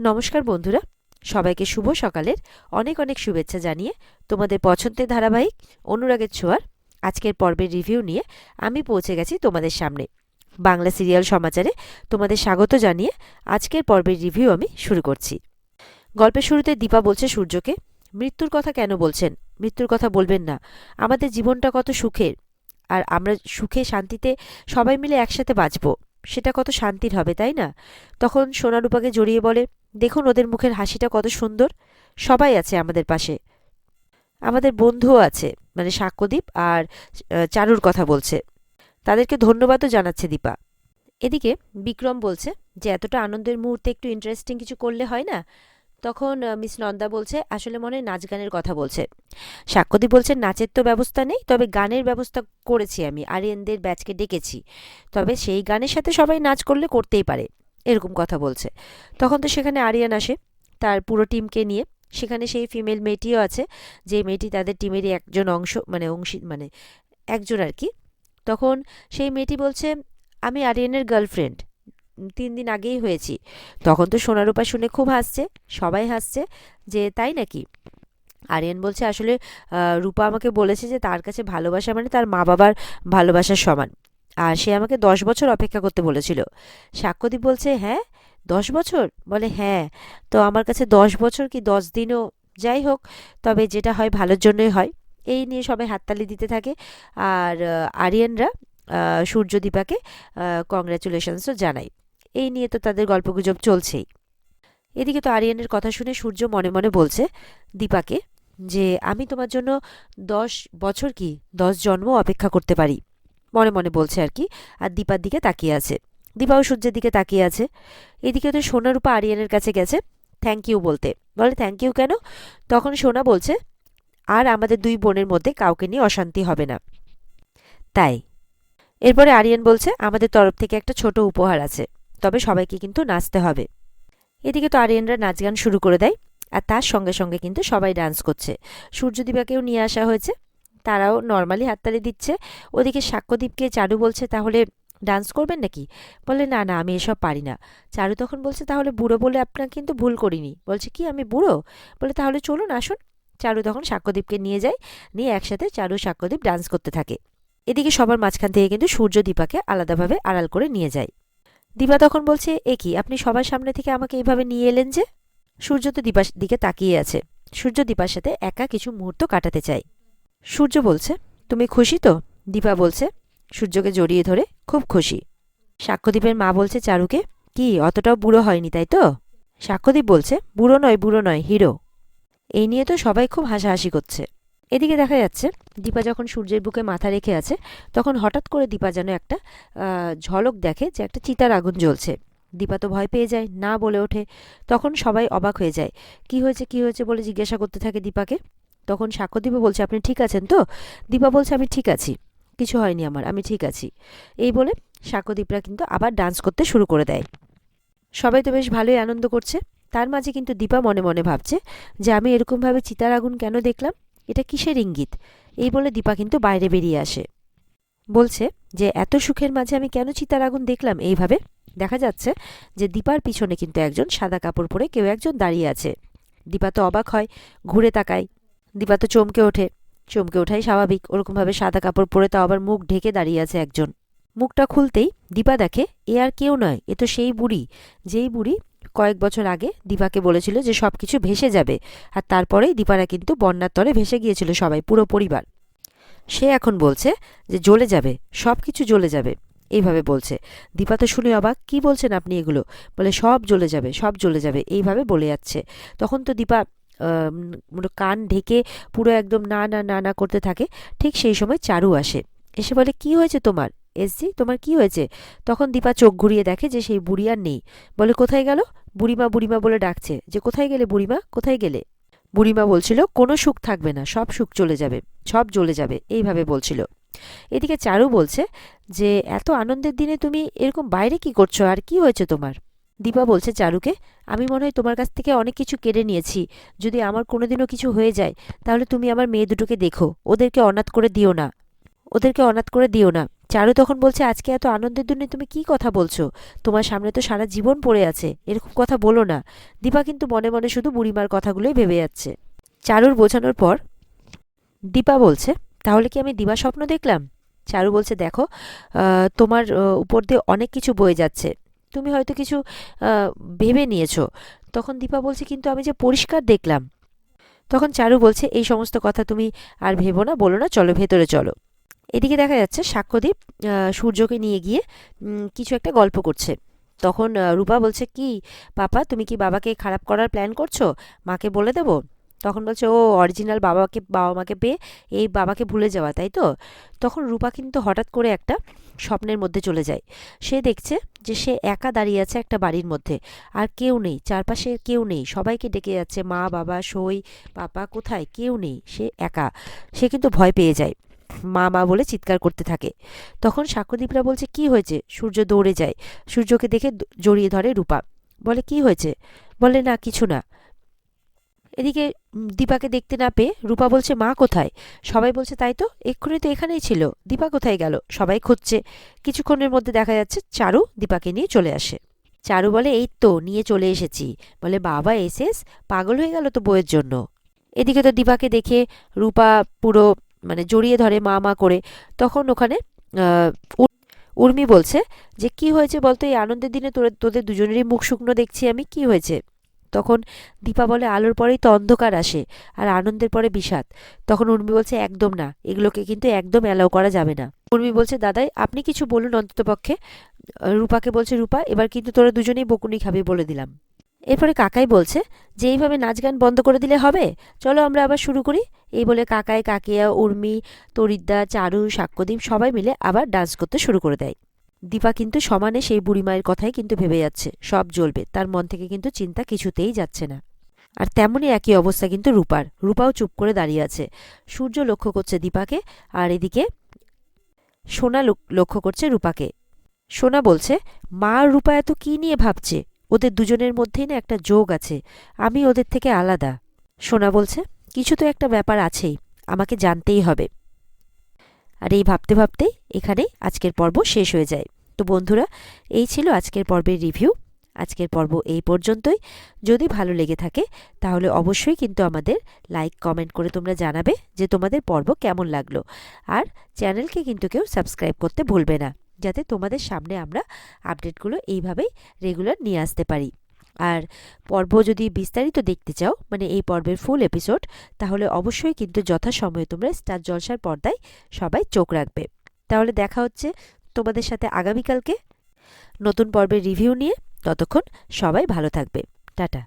নমস্কার বন্ধুরা, সবাইকে শুভ সকালের অনেক অনেক শুভেচ্ছা জানিয়ে তোমাদের পছন্দের ধারাবাহিক অনুরাগের ছোঁয়ার আজকের পর্বের রিভিউ নিয়ে আমি পৌঁছে গেছি তোমাদের সামনে। বাংলা সিরিয়াল সমাচারে তোমাদের স্বাগত জানিয়ে আজকের পর্বের রিভিউ আমি শুরু করছি। গল্পের শুরুতে দীপা বলছে সূর্যকে, মৃত্যুর কথা কেন বলছেন? মৃত্যুর কথা বলবেন না। আমাদের জীবনটা কত সুখের। আর আমরা সুখে শান্তিতে সবাই মিলে একসাথে বাঁচবো। সেটা কত শান্তির হবে, তাই না? তখন সোনারূপাকে জড়িয়ে বলে দেখুন ওদের মুখের হাসিটা কত সুন্দর। সবাই আছে আমাদের পাশে। আমাদের বন্ধুও আছে মানে সাক্ষ্যদীপ আর চারুর কথা বলছে। তাদেরকে ধন্যবাদও জানাচ্ছে দীপা। এদিকে বিক্রম বলছে যে, এতটা আনন্দের মুহূর্তে একটু ইন্টারেস্টিং কিছু করলে হয় না? তখন মিস নন্দা বলছে, আসলে মনে নাচ গানের কথা বলছে। সাক্ষ্যদীপ বলছে, নাচের তো ব্যবস্থা নেই, তবে গানের ব্যবস্থা করেছি আমি, আরিয়ানদের ব্যাচকে ডেকেছি। তবে সেই গানের সাথে সবাই নাচ করলে করতেই পারে। এরকম কথা বলছে। তখন তো সেখানে আরিয়ান আসে, তার পুরো টিমকে নিয়ে। সেখানে সেই ফিমেল মেয়েটিও আছে, যে মেয়েটি তাদের টিমেরই একজন অংশ মানে অংশী মানে একজন আর কি। তখন সেই মেয়েটি বলছে, আমি আরিয়ানের গার্লফ্রেন্ড তিন দিন আগেই হয়েছি। তখন তো সোনারূপা শুনে খুব হাসছে, সবাই হাসছে, যে তাই নাকি? আরিয়ান বলছে, আসলে রূপা আমাকে বলেছে যে তার কাছে ভালোবাসা মানে তার মা বাবার ভালোবাসার সমান। আর সে আমাকে দশ বছর অপেক্ষা করতে বলেছিল। সাক্ষ্যদীপ বলছে হ্যাঁ দশ বছর? বলে হ্যাঁ তো আমার কাছে দশ বছর কি দশ দিনও? যাই হোক, তবে যেটা হয় ভালোর জন্যই হয়। এই নিয়ে সবাই হাততালি দিতে থাকে। আর আরিয়ানরা সূর্যদীপাকে কংগ্রাচুলেশনসও জানায়। এই নিয়ে তো তাদের গল্পগুজব চলছেই। এদিকে তো আরিয়ানের কথা শুনে সূর্য মনে মনে বলছে দীপাকে যে, আমি তোমার জন্য দশ বছর কি দশ জন্ম অপেক্ষা করতে পারি? মনে মনে বলছে আর কি। আর দীপার দিকে তাকিয়ে আছে। দীপাও সূর্যের দিকে তাকিয়ে আছে। এদিকে তো সোনারূপা আরিয়ানের কাছে গেছে। থ্যাংক ইউ বলতে। বলে থ্যাংক ইউ কেন? তখন সোনা বলছে, আর আমাদের দুই বোনের মধ্যে কাউকে নিয়ে অশান্তি হবে না। তাই। এরপরে আরিয়ান বলছে, আমাদের তরফ থেকে একটা ছোট উপহার আছে। তবে সবাইকে কিন্তু নাচতে হবে। এদিকে তো আরিয়ানরা নাচ গান শুরু করে দেয়। আর তার সঙ্গে সঙ্গে কিন্তু সবাই ডান্স করছে। সূর্যদীপাকেও নিয়ে আসা হয়েছে। তারাও নর্মালি হাততালি দিচ্ছে। ওদিকে সাক্ষ্যদীপকে চারু বলছে, তাহলে ডান্স করবেন নাকি? বলে, না না, আমি এসব পারি না। চারু তখন বলছে, তাহলে বুড়ো বলে আপনাকে কিন্তু ভুল করিনি। বলছে, কি, আমি বুড়ো? বলে, তাহলে চলুন, আসুন। চারু তখন সাক্ষ্যদীপকে নিয়ে যায়, নিয়ে একসাথে চারু সাক্ষ্যদীপ ডান্স করতে থাকে। এদিকে সবার মাঝখান থেকে কিন্তু সূর্য দীপাকে আলাদাভাবে আড়াল করে নিয়ে যায়। দীপা তখন বলছে, এ কি, আপনি সবার সামনে থেকে আমাকে এইভাবে নিয়ে এলেন যে? সূর্য তো দীপার দিকে তাকিয়ে আছে। সূর্য দীপার সাথে একা কিছু মুহূর্ত কাটাতে চায়। সূর্য বলছে, তুমি খুশি তো? দীপা বলছে, সূর্যকে জড়িয়ে ধরে খুব খুশি। সাক্ষ্যদীপের মা বলছে চারুকে, কি, অতটাও বুড়ো হয়নি তাই তো? সাক্ষ্যদীপ বলছে, বুড়ো নয় বুড়ো নয়, হিরো। এই নিয়ে তো সবাই খুব হাসাহাসি করছে। এদিকে দেখা যাচ্ছে, দীপা যখন সূর্যের বুকে মাথা রেখে আছে, তখন হঠাৎ করে দীপা যেন একটা ঝলক দেখে যে একটা চিতার আগুন জ্বলছে। দীপা তো ভয় পেয়ে যায়, না বলে ওঠে। তখন সবাই অবাক হয়ে যায়। কি হয়েছে কি হয়েছে বলে জিজ্ঞাসা করতে থাকে দীপাকে। তখন সাক্ষ্যদীপও বলছে, আপনি ঠিক আছেন তো? দীপা বলছে, আমি ঠিক আছি। কিছু হয়নি আমার, আমি ঠিক আছি। এই বলে সাক্ষ্যদীপরা কিন্তু আবার ডান্স করতে শুরু করে দেয়। সবাই তো বেশ ভালোই আনন্দ করছে। তার মাঝে কিন্তু দীপা মনে মনে ভাবছে যে, আমি এরকমভাবে চিতার আগুন কেন দেখলাম? এটা কিসের ইঙ্গিত? এই বলে দীপা কিন্তু বাইরে বেরিয়ে আসে। বলছে যে, এত সুখের মাঝে আমি কেন চিতার আগুন দেখলাম? এইভাবে দেখা যাচ্ছে যে, দীপার পিছনে কিন্তু একজন সাদা কাপড় পরে কেউ একজন দাঁড়িয়ে আছে। দীপা তো অবাক হয়, ঘুরে তাকায়। দীপা তো চমকে ওঠে। চমকে ওঠাই স্বাভাবিক। ওরকমভাবে সাদা কাপড় পরে তাও আবার মুখ ঢেকে দাঁড়িয়ে আছে একজন। মুখটা খুলতেই দীপা দেখে, এ আর কেউ নয়, এ তো সেই বুড়ি। যেই বুড়ি কয়েক বছর আগে দীপাকে বলেছিল যে সব কিছু ভেসে যাবে, আর তারপরেই দীপারা কিন্তু বন্যার তরে ভেসে গিয়েছিল সবাই, পুরো পরিবার। সে এখন বলছে যে জ্বলে যাবে সব কিছু জ্বলে যাবে। এইভাবে বলছে। দীপা তো শুনে অবাক, কি বলছেন আপনি এগুলো? বলে, সব জ্বলে যাবে, সব জ্বলে যাবে। এইভাবে বলে যাচ্ছে। তখন তো দীপা কান ঢেকে পুরো একদম না না না না করতে থাকে, ঠিক সেই সময় চারু আসে। এসে বলে, কি হয়েছে তোমার? এসজি তোমার কি হয়েছে? তখন দীপা চোখ ঘুরিয়ে দেখে যে সেই বুড়ি আর নেই। বলে, কোথায় গেল? বুড়িমা বুড়িমা বলে ডাকছে। যে কোথায় গেলে বুড়িমা? কোথায় গেলে? বুড়িমা বলছিল, কোনো সুখ থাকবে না, সব সুখ চলে যাবে, সব জ্বলে যাবে এইভাবে বলছিল। এদিকে চারু বলছে যে, এত আনন্দের দিনে তুমি এরকম বাইরে কি করছ? আর কি হয়েছে তোমার? দীপা বলছে, চারুকে, আমি মনে হয় তোমার কাছ থেকে অনেক কিছু কেড়ে নিয়েছি। যদি আমার কোনোদিনও কিছু হয়ে যায়, তাহলে তুমি আমার মেয়ে দুটোকে দেখো। ওদেরকে অনাথ করে দিও না। ওদেরকে অনাথ করে দিও না। চারু তখন বলছে, আজকে এত আনন্দের দিনে তুমি কি কথা বলছো? তোমার সামনে তো সারা জীবন পড়ে আছে, এরকম কথা বলো না। দীপা কিন্তু মনে মনে শুধু বুড়িমার কথাগুলোই ভেবে যাচ্ছে। চারুর বোঝানোর পর দীপা বলছে, তাহলে কি আমি দিবা স্বপ্ন দেখলাম? চারু বলছে, দেখো তোমার উপর দিয়ে অনেক কিছু বয়ে যাচ্ছে। তুমি হয়তো কিছু ভেবে নিয়েছো। তখন দীপা বলছে, কিন্তু আমি যে পরিষ্কার দেখলাম। তখন চারু বলছে, এই সমস্ত কথা তুমি আর ভেবো না, বলো না, চলো ভেতরে চলো। এদিকে দেখা যাচ্ছে, সাক্ষ্যদীপ সূর্যকে নিয়ে গিয়ে কিছু একটা গল্প করছে। তখন রূপা বলছে, কি, পাপা, তুমি কি বাবাকে খারাপ করার প্ল্যান করছ? মাকে বলে দেবো? তখন বলছে, ও অরিজিনাল বাবাকে বাবা মাকে পেয়ে এই বাবাকে ভুলে যাওয়া, তাই তো? তখন রূপা কিন্তু হঠাৎ করে একটা স্বপ্নের মধ্যে চলে যায়। সে দেখছে যে সে একা দাঁড়িয়ে আছে একটা বাড়ির মধ্যে। আর কেউ নেই, চারপাশে কেউ নেই। সবাইকে ডেকে যাচ্ছে, মা, বাবা, সই, পাপা, কোথায়? কেউ নেই, সে একা। সে কিন্তু ভয় পেয়ে যায়। মা মা বলে চিৎকার করতে থাকে। তখন সাক্ষ্যদীপরা বলছে, কি হয়েছে? সূর্য দৌড়ে যায়। সূর্যকে দেখে জড়িয়ে ধরে রূপা। বলে, কি হয়েছে? বলে, না, কিছু না। এদিকে দীপাকে দেখতে না পেয়ে রূপা বলছে, মা কোথায়? সবাই বলছে, তাই তো, এক্ষুনি তো এখানেই ছিল। দীপা কোথায় গেল? সবাই খুঁজছে। কিছুক্ষণের মধ্যে দেখা যাচ্ছে, চারু দীপাকে নিয়ে চলে আসে। চারু বলে, এই তো, নিয়ে চলে এসেছি। বলে, বাবা এসেস পাগল হয়ে গেল তো বইয়ের জন্য? এদিকে তো দীপাকে দেখে রূপা পুরো মানে জড়িয়ে ধরে মা মা করে। তখন ওখানে উর্মি বলছে যে, কি হয়েছে বলতো, এই আনন্দের দিনে তোর, তোদের দুজনেরই মুখ শুকনো দেখছি আমি, কি হয়েছে? তখন দীপা বলে, আলোর পরেই তো অন্ধকার আসে আর আনন্দের পরে বিষাদ। তখন উর্মি বলছে, একদম না, এগুলোকে কিন্তু একদম অ্যালাউ করা যাবে না। উর্মি বলছে, দাদাই, আপনি কিছু বলুন অন্ততপক্ষে রূপাকে বলছে, রূপা, এবার কিন্তু তোরা দুজনেই বকুনি খাবি বলে দিলাম। এরপরে কাকাই বলছে, যে এইভাবে নাচ গান বন্ধ করে দিলে হবে? চলো আমরা আবার শুরু করি। এই বলে কাকাই, কাকিয়া, উর্মি, তরিদ্দা, চারু, সাক্ষ্যদীপ সবাই মিলে আবার ডান্স করতে শুরু করে দেয়। দীপা কিন্তু সমানে সেই বুড়িমায়ের কথাই কিন্তু ভেবে যাচ্ছে। সব জ্বলবে, তার মন থেকে কিন্তু চিন্তা কিছুতেই যাচ্ছে না। আর তেমনই একই অবস্থা কিন্তু রূপার। রূপাও চুপ করে দাঁড়িয়ে আছে। সূর্য লক্ষ্য করছে দীপাকে, আর এদিকে সোনা লক্ষ্য করছে রূপাকে। সোনা বলছে, মা আর রূপা এত কী নিয়ে ভাবছে? ওদের দুজনের মধ্যেই না একটা যোগ আছে। আমি ওদের থেকে আলাদা। সোনা বলছে, কিছু তো একটা ব্যাপার আছেই। আমাকে জানতেই হবে। আর এই ভাবতে ভাবতেই এখানেই আজকের পর্ব শেষ হয়ে যায়। তো বন্ধুরা, এই ছিল আজকের পর্বের রিভিউ আজকের পর্ব এই পর্যন্তই। যদি ভালো লেগে থাকে, তাহলে অবশ্যই কিন্তু আমাদের লাইক কমেন্ট করে তোমরা জানাবে যে তোমাদের পর্ব কেমন লাগল। আর চ্যানেলকে কিন্তু কেউ সাবস্ক্রাইব করতে ভুলবে না, যাতে তোমাদের সামনে আমরা আপডেটগুলো এইভাবেই রেগুলার নিয়ে আসতে পারি। আর পর্ব যদি বিস্তারিত দেখতে চাও মানে এই পর্বের ফুল এপিসোড তাহলে অবশ্যই কিন্তু যথাসময়ে তোমরা স্টার জলসার পর্দায় সবাই চোখ রাখবে। তাহলে দেখা হচ্ছে তোমাদের সাথে আগামীকালকে। নতুন পর্বের রিভিউ নিয়ে ততক্ষণ সবাই ভালো থাকবে। টাটা।